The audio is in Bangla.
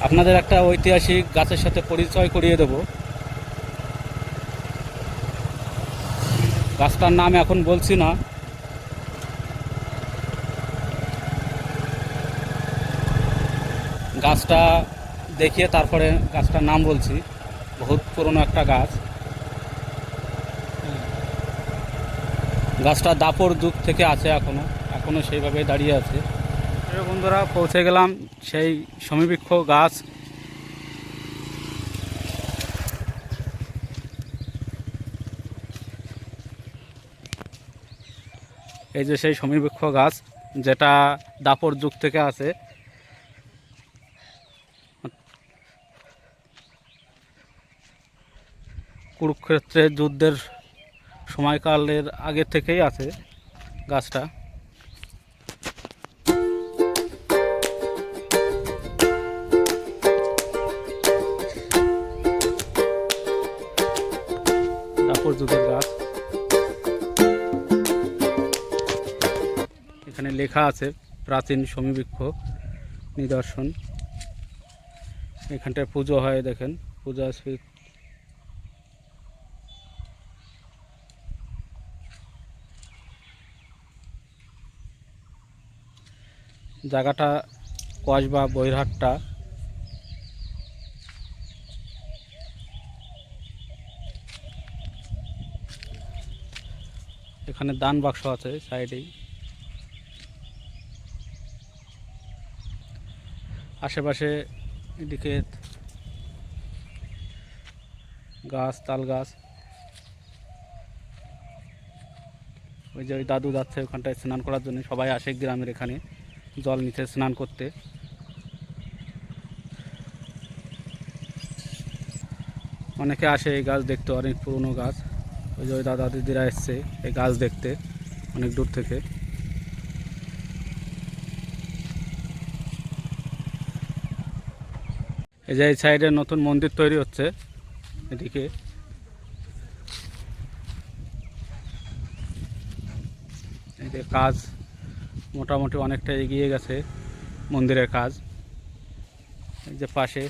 আপনাদের একটা ঐতিহাসিক গাছের সাথে পরিচয় করিয়ে দেব। গাছটার নাম এখন বলছি না। গাছটা দেখিয়ে তারপরে গাছটার নাম বলছি। বহুত পুরনো একটা গাছ। গাছটা দাপর যুগ থেকে আছে এখনও। এখনও সেইভাবে দাঁড়িয়ে আছে। বন্ধুরা, পৌঁছে গেলাম সেই সমীবৃক্ষ গাছ। এই যে সেই সমীবৃক্ষ গাছ, যেটা দাপর যুগ থেকে আছে। কুরুক্ষেত্রের যুদ্ধের সময়কালের আগে থেকেই আছে গাছটা। দাপর যুগের গাছ। এখানে লেখা আছে, প্রাচীন সমীবৃক্ষ নিদর্শন। এখানটায় পুজো হয়, দেখেন, পূজা স্মৃতি জায়গাটা কসবা বৈরহাটটা এখানে দান বাক্স আছে সাইডেই। আশেপাশে এদিকে গাছ, তাল গাছ। ওই যে ওই দাদু যাচ্ছে ওখানটায় স্নান করার জন্য, সবাই আসে গ্রামের এখানে, জল নিচে স্নান করতে। অনেকে আসে এই গাছ দেখতে, অনেক পুরনো গাছ। ওই যে ওই দাদা দিদিরা এসছে এই গাছ দেখতে, অনেক দূর থেকে। এই যে এই সাইডে নতুন মন্দির তৈরি হচ্ছে, এদিকে। যে কাজ মোটামুটি অনেকটা এগিয়ে গেছে মন্দিরের কাজ। এই যে পাশে